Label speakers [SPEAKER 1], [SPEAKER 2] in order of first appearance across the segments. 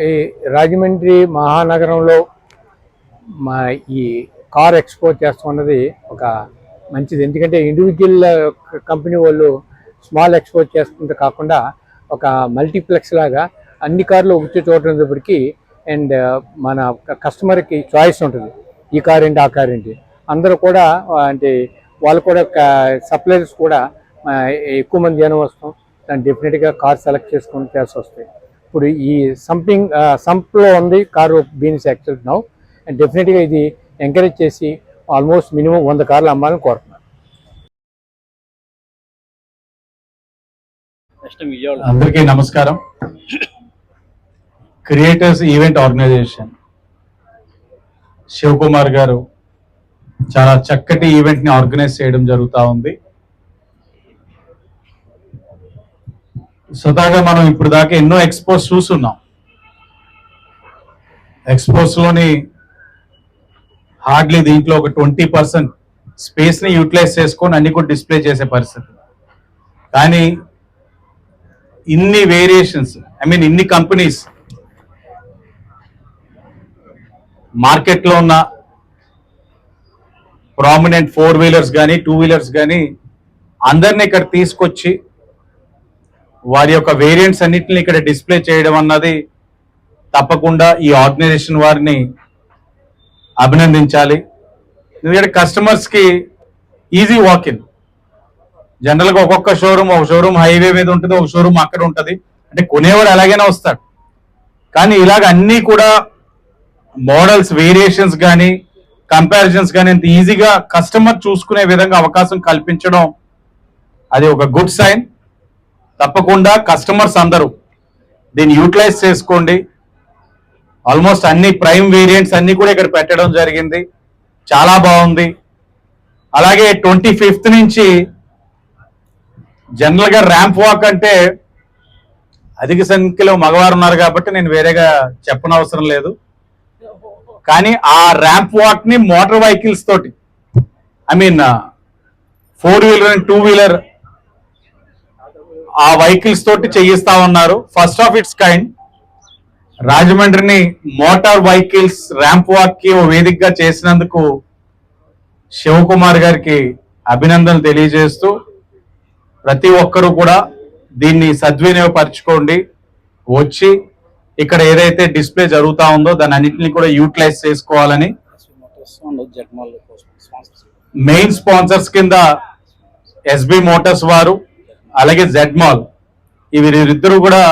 [SPEAKER 1] ఈ రాజమండ్రి మహానగరంలో మా ఈ కార్ ఎక్స్పోర్ట్ చేస్తున్నది ఒక మంచిది. ఎందుకంటే ఇండివిజువల్ కంపెనీ వాళ్ళు స్మాల్ ఎక్స్పోర్ట్ చేస్తుంది కాకుండా ఒక మల్టీప్లెక్స్ లాగా అన్ని కార్లు వచ్చే చోట ఉన్నప్పటికీ అండ్ మన కస్టమర్కి చాయిస్ ఉంటుంది. ఈ కార్ ఏంటి ఆ కార్ ఏంటి. అందరూ కూడా అంటే వాళ్ళు కూడా సప్లైర్స్ కూడా ఎక్కువ మంది జనం వస్తాం. దాన్ని డెఫినెట్గా కార్ సెలెక్ట్ చేసుకుని చేసి వస్తాయి. ఇప్పుడు ఈ సంపింగ్ సంప్లో ఉంది కారు బీన్స్ యాక్చువల్ నౌ. అండ్ డెఫినెట్గా ఇది ఎంకరేజ్ చేసి ఆల్మోస్ట్ మినిమం వంద కార్లు అమ్మాలని కోరుతున్నాను.
[SPEAKER 2] అందరికీ నమస్కారం. క్రియేటర్స్ ఈవెంట్ ఆర్గనైజేషన్ శివకుమార్ గారు చాలా చక్కటి ఈవెంట్ని ఆర్గనైజ్ చేయడం జరుగుతూ ఉంది. స్వతహాగా మనం ఇప్పుడు దాకా ఎన్నో ఎక్స్పోస్ చూస్తున్నాం. ఎక్స్పోస్లోని హార్డ్లీ దీంట్లో ఒక ట్వంటీ పర్సెంట్ స్పేస్ని యూటిలైజ్ చేసుకొని అన్ని కూడా డిస్ప్లే చేసే పరిస్థితి. కానీ ఇన్ని వేరియేషన్స్ ఐ మీన్ ఇన్ని కంపెనీస్ మార్కెట్లో ఉన్న ప్రామినెంట్ ఫోర్ వీలర్స్ కానీ టూ వీలర్స్ కానీ అందరిని ఇక్కడ తీసుకొచ్చి వారి యొక్క వేరియంట్స్ అన్నిటిని ఇక్కడ డిస్ప్లే చేయడం అన్నది తప్పకుండా ఈ ఆర్గనైజేషన్ వారిని అభినందించాలి. ఎందుకంటే కస్టమర్స్కి ఈజీ వాకిన్ జనరల్గా ఒక్కొక్క షోరూమ్ ఒక షోరూమ్ హైవే మీద ఉంటుంది ఒక షోరూమ్ అక్కడ ఉంటుంది. అంటే కొనేవాడు అలాగైనా వస్తాడు. కానీ ఇలాగ అన్నీ కూడా మోడల్స్ వేరియేషన్స్ కానీ కంపారిజన్స్ కానీ ఇంత ఈజీగా కస్టమర్ చూసుకునే విధంగా అవకాశం కల్పించడం అది ఒక గుడ్ సైన్ తప్పకుండా కస్టమర్స్ అందరూ దీన్ని యూటిలైజ్ చేసుకోండి. ఆల్మోస్ట్ అన్ని ప్రైమ్ వేరియంట్స్ అన్నీ కూడా ఇక్కడ పెట్టడం జరిగింది. చాలా బాగుంది. అలాగే ట్వంటీ ఫిఫ్త్ నుంచి జనరల్గా ర్యాంప్ వాక్ అంటే అధిక సంఖ్యలో మగవారు ఉన్నారు కాబట్టి నేను వేరేగా చెప్పనవసరం లేదు. కానీ ఆ ర్యాంప్ వాక్ని మోటార్ వెహికల్స్ తోటి I mean four wheeler and two wheeler ఆ వెహికల్స్ తోటి చేయిస్తా ఉన్నారు. ఫస్ట్ ఆఫ్ ఇట్స్ కైండ్ రాజమండ్రిని మోటార్ వెహికల్స్ ర్యాంప్ వాక్కి ఓ వేదికగా చేసినందుకు శివకుమార్ గారికి అభినందనలు తెలియజేస్తూ ప్రతి ఒక్కరూ కూడా దీన్ని సద్వినియోగపరచుకోండి. వచ్చి ఇక్కడ ఏదైతే డిస్ప్లే జరుగుతా ఉందో దాని అన్నింటినీ కూడా యూటిలైజ్ చేసుకోవాలని మెయిన్ స్పాన్సర్స్ కింద ఎస్బి మోటార్స్ వారు అలాగే జెడ్ మాల్ ఇవి వీరిద్దరూ కూడా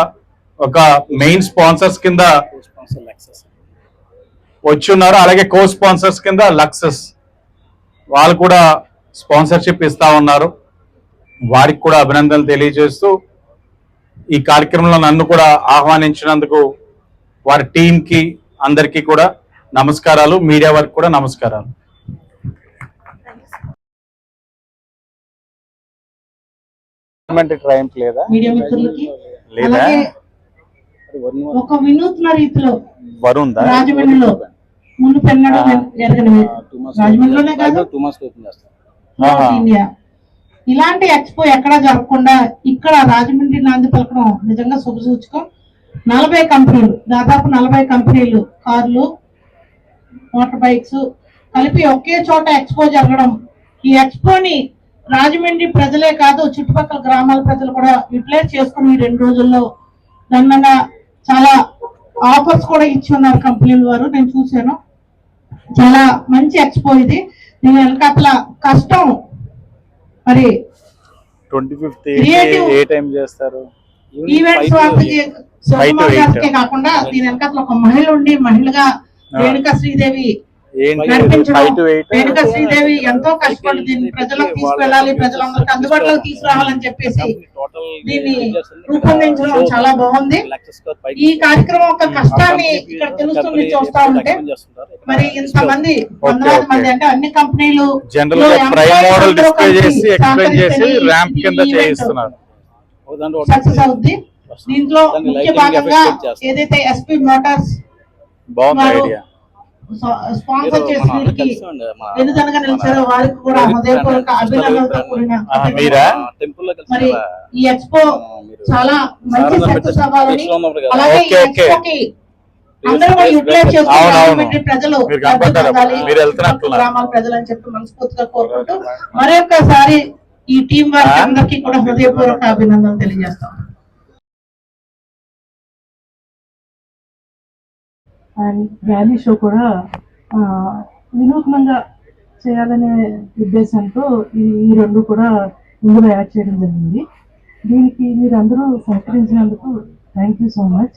[SPEAKER 2] ఒక మెయిన్ స్పాన్సర్స్ కింద వచ్చి ఉన్నారు అలాగే కో స్పాన్సర్స్ కింద లక్సెస్ వాళ్ళు కూడా స్పాన్సర్షిప్ ఇస్తా ఉన్నారు. వారికి కూడా అభినందనలు తెలియజేస్తూ ఈ కార్యక్రమంలో నన్ను కూడా ఆహ్వానించినందుకు వారి టీం కి అందరికీ కూడా నమస్కారాలు మీడియా వారికి కూడా నమస్కారాలు.
[SPEAKER 3] ట్రయంఫ్ లేదా?
[SPEAKER 4] మీడియా మిత్రులకి?
[SPEAKER 3] లేదా?
[SPEAKER 4] అలాగే ఒక వినూత్న రీతిలో
[SPEAKER 3] వరుందా
[SPEAKER 4] రాజమండ్రిలో ముందు పెన్నడు రాజమండ్రిలోనే కాదు. ఇండియా. ఇలాంటి ఎక్స్పో ఎక్కడా జరగకుండా ఇక్కడ రాజమండ్రి నాంది పలకడం నిజంగా శుభసూచకం. నలభై కంపెనీలు దాదాపు నలభై కంపెనీలు కార్లు మోటార్ బైక్స్ కలిపి ఒకే చోట ఎక్స్పో జరగడం. ఈ ఎక్స్పోని రాజమండ్రి ప్రజలే కాదు చుట్టుపక్కల గ్రామాల ప్రజలు కూడా యూటిలైజ్ చేసుకుని ఈ రెండు రోజుల్లో దానివల్ల చాలా ఆఫర్స్ కూడా ఇచ్చి ఉన్నారు కంపెనీల వారు. నేను చూశాను. చాలా మంచి ఎక్స్పో ఇది. దీని వెనకాతల కష్టం. మరి ఈవెంట్స్ కాకుండా దీని వెనకాతల ఒక మహిళ ఉండి మహిళగా రేణుకా శ్రీదేవి శ్రీదేవి ఎంతో కష్టపడి దీన్ని ప్రజలకు తీసుకెళ్ళాలి ప్రజలందరికీ అందుబాటులోకి తీసుకురావాలని చెప్పేసి దీన్ని రూపొందించడం చాలా బాగుంది. ఈ కార్యక్రమం యొక్క కష్టాన్ని ఇక్కడ తెలుస్తుంది చూస్తా ఉంటే. మరి ఇంతమంది వందలాది మంది అంటే అన్ని కంపెనీలు
[SPEAKER 3] జనరల్గా ప్రైమ్ మోడల్ డిస్ప్లే చేసి ఎక్స్ప్లెయిన్ చేసి ర్యాంప్ కింద చేయిస్తున్నారు.
[SPEAKER 4] సక్సెస్ అవుద్ది. దీంట్లో ముఖ్య భాగంగా. ఏదైతే ఎస్పీ మోటార్స్
[SPEAKER 3] బాగుంది ఐడియా
[SPEAKER 4] స్పాన్సర్ చేసిన వీరికి నిలిచారో వారికి కూడా హృదయపూర్వక అభినందనలతో కూడిన
[SPEAKER 3] మీరా?
[SPEAKER 4] ఈ ఎక్స్పో చాలా మంచి సక్సెస్ అవ్వాలని అలాగే ఈ. ఎక్స్పోకి అందరూ కూడా యూటిలైజ్ ప్రజలు గ్రామాల ప్రజలు అని చెప్పి మనస్ఫూర్తిగా కోరుకుంటూ మరొకసారి ఈ టీం వారికి అందరికీ కూడా హృదయపూర్వక అభినందనలు తెలియజేస్తాం.
[SPEAKER 5] అండ్ వ్యాలీ షో కూడా వినూత్నంగా చేయాలనే ఉద్దేశంతో ఈ ఈ రెండు కూడా ఇందులో యాడ్ చేయడం జరిగింది. దీనికి మీరందరూ సహకరించినందుకు థ్యాంక్ యూ సో మచ్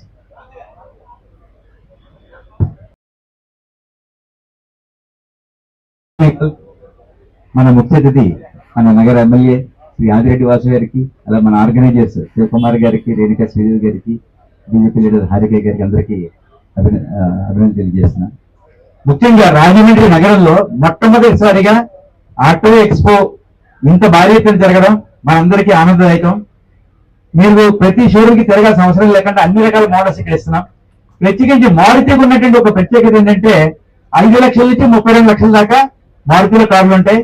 [SPEAKER 6] మన ముఖ్య అతిథి మన నగర ఎమ్మెల్యే శ్రీ ఆదిరెడ్డి వాసు గారికి అలా మన ఆర్గనైజర్స్ శివకుమార్ గారికి రేణుకా శ్రీదేవి గారికి బీజేపీ లీడర్ హారిక గారికి అందరికీ అభిన అభినందన తెలియజేసిన ముఖ్యంగా రాజమండ్రి నగరంలో మొట్టమొదటిసారిగా ఆటో ఎక్స్పో ఇంత భారీ ఎత్తున జరగడం మనందరికీ ఆనందదాయకం. మీరు ప్రతి షోరూమ్కి తిరగాల్సిన అవసరం లేకుండా అన్ని రకాల మోడల్స్ ఇక్కడ ఇస్తున్నాం. ప్రత్యేకించి మారుతికి ఉన్నటువంటి ఒక ప్రత్యేకత ఏంటంటే ఐదు లక్షల నుంచి ముప్పై రెండు లక్షల దాకా మారుతిలో కార్లు ఉంటాయి.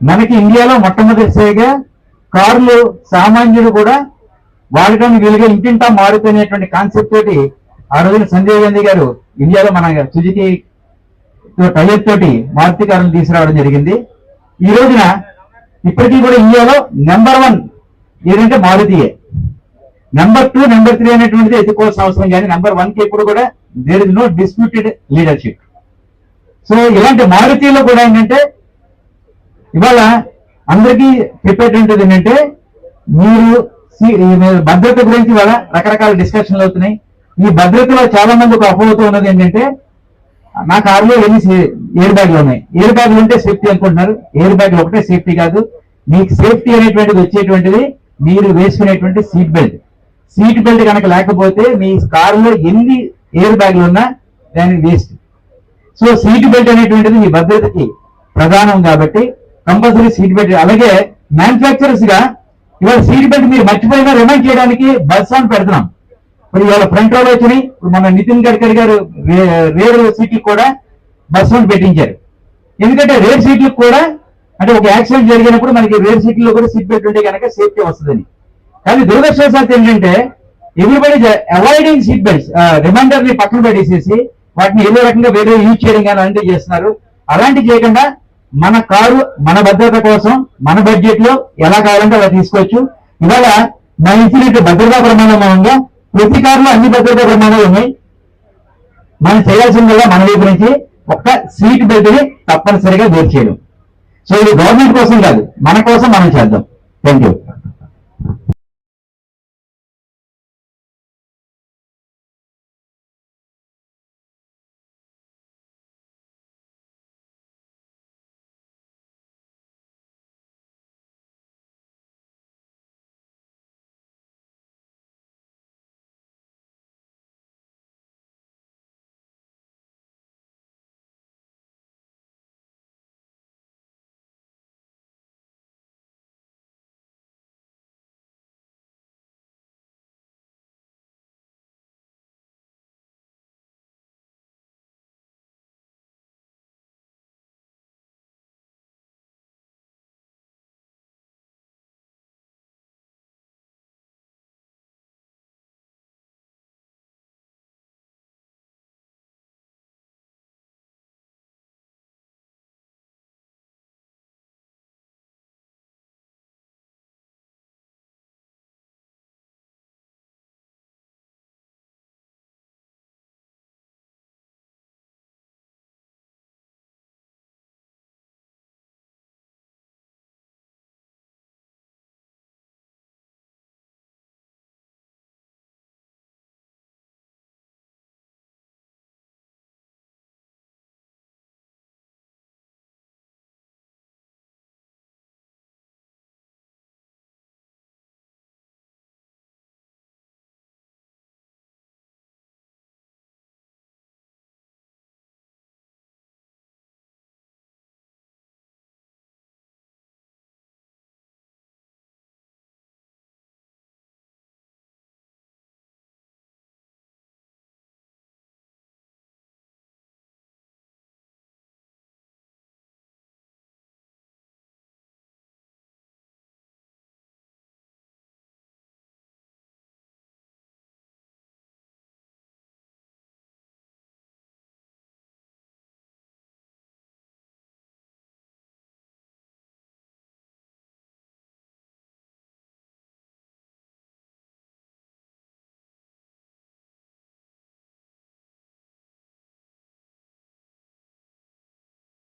[SPEAKER 6] మనకి ఇండియాలో మొట్టమొదటిసారిగా కార్లు సామాన్యుడు కూడా వాడటానికి వీలుగా ఇంటింటా మారుతి అనేటువంటి కాన్సెప్ట్ తోటి ఆ రోజున సంజయ్ గాంధీ గారు ఇండియాలో మన సుజుకి టైప్ తోటి మారుతి కారులు తీసుకురావడం జరిగింది. ఈ రోజున ఇప్పటికీ కూడా ఇండియాలో నెంబర్ వన్ ఏదంటే మారుతియే. నెంబర్ టూ నెంబర్ త్రీ అనేటువంటిది ఎత్తుకోవాల్సిన అవసరం కానీ నెంబర్ వన్కి ఇప్పుడు కూడా there is no disputed leadership so ఇలాంటి మారుతిలో కూడా ఏంటంటే ఇవాళ అందరికీ చెప్పేటువంటిది ఏంటంటే మీరు భద్రత గురించి ఇవాళ రకరకాల డిస్కషన్లు అవుతున్నాయి. ఈ భద్రతలో చాలా మంది ఒక అపోహతో ఉన్నది ఏంటంటే నా కారులో ఎన్ని ఎయిర్ బ్యాగ్లు ఉన్నాయి? ఎయిర్ బ్యాగ్లు ఉంటే సేఫ్టీ అనుకుంటున్నారు. ఎయిర్ బ్యాగ్లు ఒకటే సేఫ్టీ కాదు. మీకు సేఫ్టీ అనేటువంటిది వచ్చేటువంటిది మీరు వేసుకునేటువంటి సీట్ బెల్ట్ సీట్ బెల్ట్ కనుక లేకపోతే మీ కారులో ఎన్ని ఎయిర్ బ్యాగ్లు ఉన్నా దానికి వేస్ట్ సో సీట్ బెల్ట్ అనేటువంటిది మీ భద్రతకి ప్రధానం కాబట్టి కంపల్సరీ సీట్ బెల్ట్ అలాగే మ్యానుఫ్యాక్చరర్స్గా ఇవాళ సీట్ బెల్ట్ మీరు మర్చిపోయినా రిమైండ్ చేయడానికి బస్ ఆన్ పెడుతున్నాం. మరి ఇవాళ ఫ్రంట్ రోడ్ వచ్చినాయి ఇప్పుడు మన నితిన్ గడ్కరీ గారు రే- రేర్ సీట్లకు కూడా బస్సులు పెట్టించారు. ఎందుకంటే రేర్ సీట్లకు కూడా అంటే ఒక యాక్సిడెంట్ జరిగినప్పుడు మనకి రేర్ సీట్లో కూడా సీట్ బెల్ట్ ఉంటే కనుక సేఫ్టీ వస్తుందని. కానీ దురదృష్టవశాత్తు ఏంటంటే ఎవ్రీబడి అవాయిడింగ్ సీట్ బెల్ట్స్ రిమైండర్ని పక్కన పెట్టేసేసి వాటిని ఏదో రకంగా వేరే యూజ్ చేయడం కానీ అలాంటివి చేస్తున్నారు. అలాంటివి చేయకుండా మన కారు మన భద్రత కోసం మన బడ్జెట్లో ఎలా కావాలంటే అలా తీసుకోవచ్చు. ఇవాళ మన ఇన్సిడెంట్ భద్రతా ప్రమాణంగా ప్రతి కారులో అన్ని భద్రతా ప్రమాణాలు ఉన్నాయి. మనం చేయాల్సిందల్లా మన వైపు నుంచి ఒక్క సీట్ బెల్ట్ని తప్పనిసరిగా వేరు చేయడం. సో ఇది గవర్నమెంట్ కోసం కాదు మన కోసం మనం చేద్దాం. Thank you